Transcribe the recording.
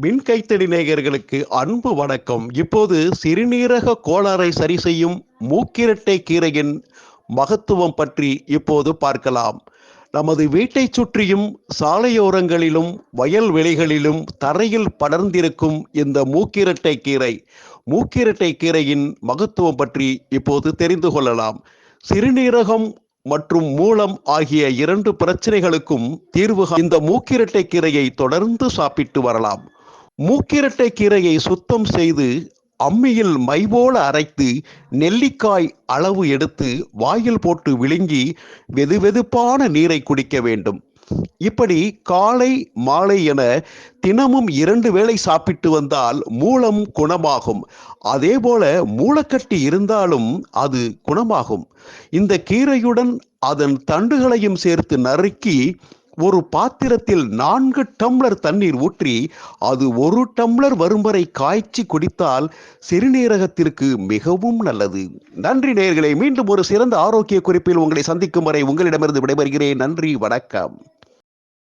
மின்கைத்தடி நேயர்களுக்கு அன்பு வணக்கம். இப்போது சிறுநீரக கோளாறை சரி செய்யும் மூக்கிரட்டை கீரையின் மகத்துவம் பற்றி இப்போது பார்க்கலாம். நமது வீட்டைச் சுற்றியும் சாலையோரங்களிலும் வயல்வெளிகளிலும் தரையில் படர்ந்திருக்கும் இந்த மூக்கிரட்டை கீரை மூக்கிரட்டை கீரையின் மகத்துவம் பற்றி இப்போது தெரிந்து கொள்ளலாம். சிறுநீரகம் மற்றும் மூலம் ஆகிய இரண்டு பிரச்சனைகளுக்கும் தீர்வு இந்த மூக்கிரட்டை கீரையை தொடர்ந்து சாப்பிட்டு வரலாம். மூக்கிரட்டை கீரையை சுத்தம் செய்து அம்மியில் மை போல அரைத்து நெல்லிக்காய் அளவு எடுத்து வாயில் போட்டு விழுங்கி வெதுவெதுப்பான நீரை குடிக்க வேண்டும். இப்படி காலை மாலை என தினமும் இரண்டு வேளை சாப்பிட்டு வந்தால் மூலம் குணமாகும். அதேபோல மூலக்கட்டி இருந்தாலும் அது குணமாகும். இந்த கீரையுடன் அதன் தண்டுகளையும் சேர்த்து நறுக்கி ஒரு பாத்திரத்தில் நான்கு டம்ளர் தண்ணீர் ஊற்றி அது ஒரு டம்ளர் வரும் வரை காய்ச்சி குடித்தால் சிறுநீரகத்திற்கு மிகவும் நல்லது. நன்றி நேயர்களே மீண்டும் ஒரு சிறந்த ஆரோக்கிய குறிப்பில் உங்களை சந்திக்கும் வரை உங்களிடமிருந்து விடைபெறுகிறேன். நன்றி வணக்கம்.